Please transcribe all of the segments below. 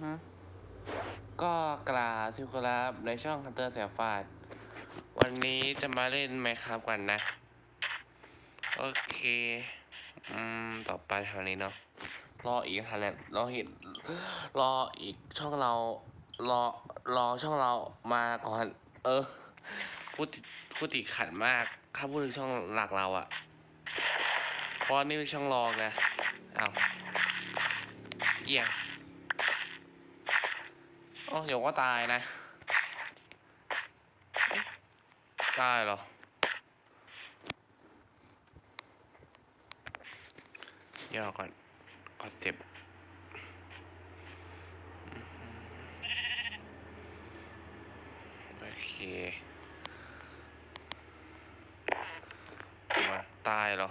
ฮึก็กราซิคุรับในช่อง Hunter แสบฟาด วันนี้จะมาเล่นไหมครับกันนะ โอเค อืม ต่อไปทานี้เนาะรออีกทันแหละรอเห็นรออีกช่องเรา รอรอช่องเรามาก่อน เออพูดพูดติดขัดมากถ้าพูดถึงช่องหลักเราอะเพราะนี่เป็นช่องรองไงอ้าวเอี่ยง อ๋อเดี๋ยวก็ตายนะ ตายเหรอ ย่อก่อนคอนเซ็ปต์โอเค มาตายเหรอ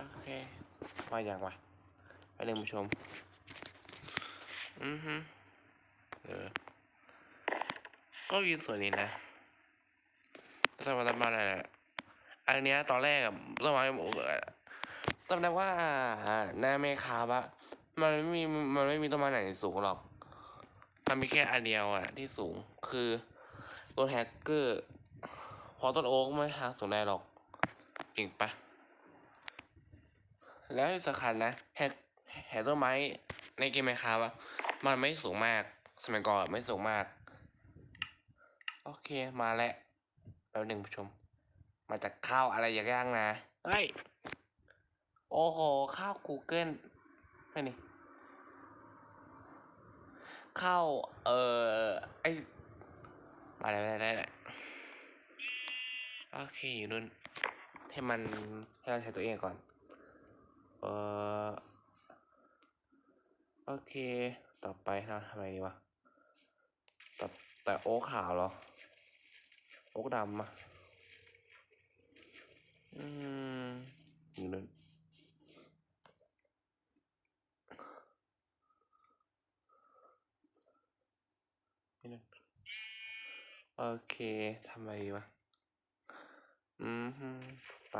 โอเค มาอย่างวะไปหนึ่งผู้ชม อือฮึเออก็ยืนสวยดีนะสวัสดีมาเลยอันเนี้ยตอนแรกอะต้องมาจำได้ว่าหน้าเมคาบะมันไม่มีมันไม่มีต้นไม้ไหนสูงหรอกมันมีแค่อันเดียวอะที่สูงคือต้นแฮกเกอร์ พอต้นโอ๊กไม่หาสูงได้หรอกจริงปะ แล้วที่สำคัญนะแฮกแฮกต้นไม้ในเกมไมค้าอะมันไม่สูงมากสมัยก่อนไม่สูงมาก โอเคมาแล้วแป๊บหนึ่งผู้ชม มาจากข้าวอะไรอย่างย่างนะเฮ้ยโอ้โหข้าว Google ไม่นี่ข้าวเอ่อไอมาแล้วมาแล้วมาแล้วโอเคอยู่นู่นให้มันให้เราใช้ตัวเองก่อน เออโอเค ต่อไปเราทำไมดีวะแต่แต่โอ๊คขาวเหรอ โอ๊คดำอะอืมอยู่นั่นนี่นั่นโอเคทำไมดีวะ อืมฮึไป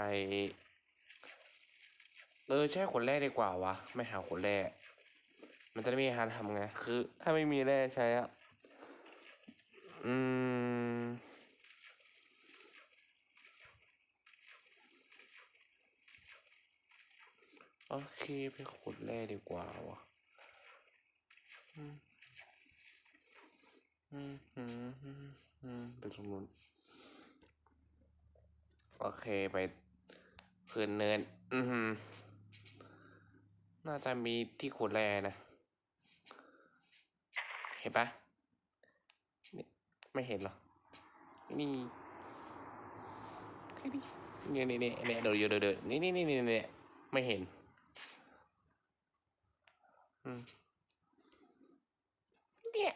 เออใช่ขนแร่ดีกว่าวะ ไม่หาขนแร่ มันจะได้มีอาหารทำไง คือ ถ้าไม่มีแร่ใช้อะอืม โอเคไปขุดแร่ดีกว่าวะอืมอืมอืมอืมอืมไปตรงนู้นโอเคไปขึ้นเนิน อืม น่าจะมีที่ขุดแร่นะ เห็นปะไม่เห็นหรอ นี่นี่นี่นี่นี่เดี๋ยวเดี๋ยวเดี๋ยวนี่นี่นี่นี่นี่ไม่เห็นอืมเนี่ย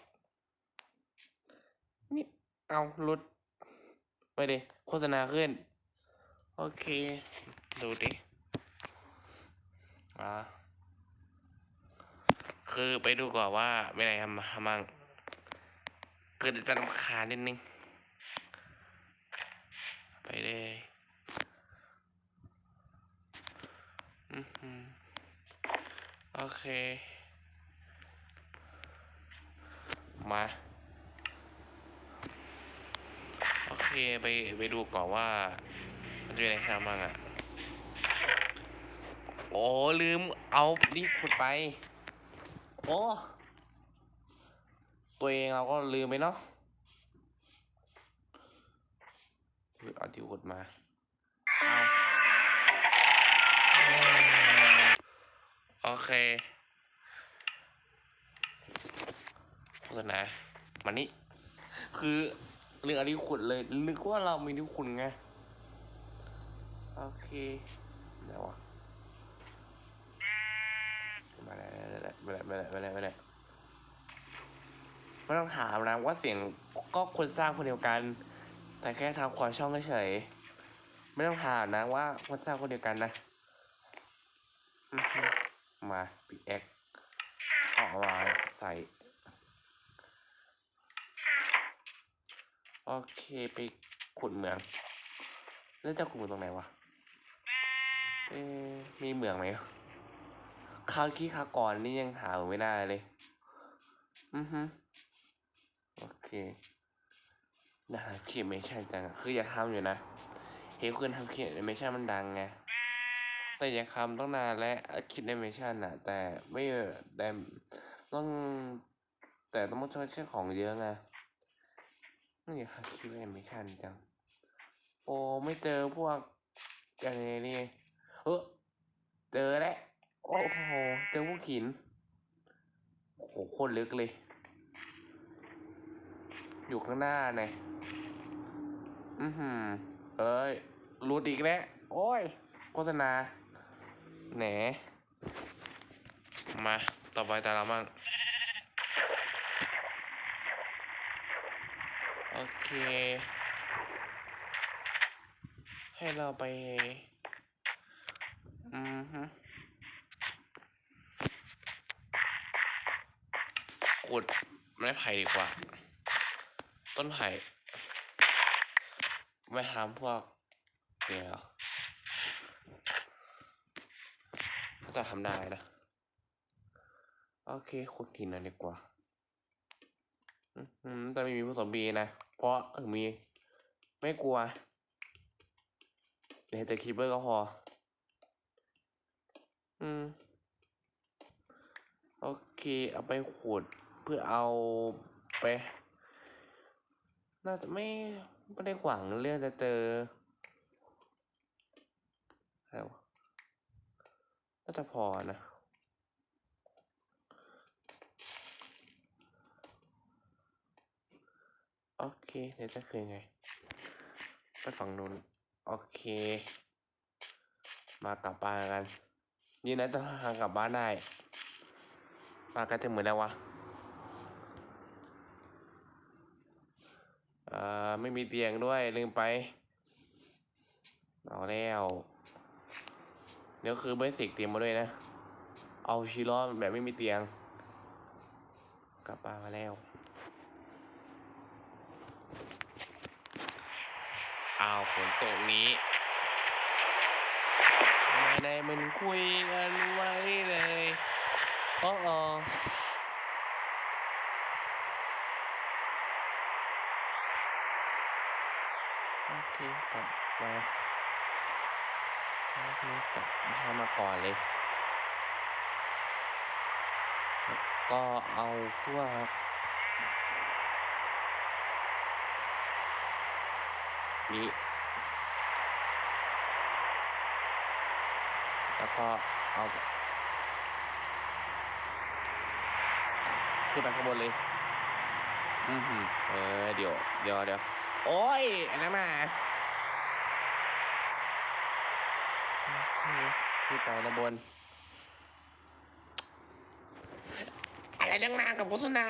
นี่ เอาหลุดไปดิโฆษณาขึ้น โอเค ดูดิ อ่า คือไปดูก่อนว่ามีอะไรทำทำมั่งเกิดจะรำคาญนิดนึง ไปเลยอือหือโอเค มา โอเค ไปไปดูก่อนว่า มันจะมีอะไรทำบ้างอะ โอ้ลืมเอานี่ขุดไป โอ้ตัวเองเราก็ลืมไปเนาะหรือเอาที่ขุดมา โอเคโฆษณามานี่ คือเรื่องอันนี้ขุดเลยนึกว่าเรามีนิ้วขุดไง โอเคเดี๋ยววะ ล้วมาแล้วมาแล้วมาแล้วมาแล้ไม่ต้องถามนะว่าเสียงก็คนสร้างคนเดียวกัน แต่แค่ทำขวาช่องเฉยๆไม่ต้องถามนะว่าคนสร้างคนเดียวกันนะมาปีเอ็กเอามาใส่โอเคไปขุดเหมืองแล้วจะขุดเหมืองตรงไหนวะเอ๊มีเหมืองไหม ข้าวขี้คาก่อนนี่ยังหาไม่ได้เลย อือฮึโอเคนะครับคลิปไม่ใช่จังคืออยากทำอยู่นะเห็นคนทำคลิปไม่ใช่มันดังไง แต่อยากทำต้องนานและคิดแอนิเมชันอะแต่ไม่แต่ต้อง แต่ต้องมาใช้ของเยอะไงไม่อยาทำคลิปแอนิเมชันจัง โอ้ไม่เจอพวกอะไรนี่ เออเจอแล้ว โอ้โห เจอพวกหิน โอ้โหโคตรลึกเลย อยู่ข้างหน้าไงอือหือ เอ้ยรูดอีกแล้ว โอ้ย โฆษณา แหน มา ต่อไปตาเรามั่งโอเค ให้เราไป อืมฮึ ขุดไม้ไผ่ดีกว่า ต้นไผ่ไม่ทำพวกเดี๋ยวก็จะทำได้นะ โอเคขุดหินหน่อยดีกว่า อืมแต่ไม่มีผสมบีนะ เพราะมี ไม่กลัว เดี๋ยวจะคีเปอร์ก็พอ อืม โอเค เอาไปขุด เพื่อเอาไป น่าจะไม่ไม่ได้หวังเรื่องจะเจออะไรวน่าจะพอนะโอเคเดี๋ยวจะคือไง ไปฝั่งนู้นโอเค มากลับบ้านกัน นี่นะจะหากลับบ้านได้ มากันถึงเหมือนแล้ววะ อ่อไม่มีเตียงด้วยลืมไป เอาแล้วเดี๋ยวคือเบสิกเตรียมมาด้วยนะ เอาชิโร่แบบไม่มีเตียง กลับบ้านมาแล้ว อ้าวฝนตกนี้ไม่ได้มันคุยกันไว้เลยอ้โอ โอเคกลับมาโอเคกลับมามาก่อนเลย ก็เอาพวกนี้แล้วก็เอาขึ้นไปข้างบนเลย อือหือเออเดี๋ยว เดี๋ยวเดี๋ยว โอ้ยอันนั้นมาพี่ไปด้านบน อะไรดังนากับโฆษณา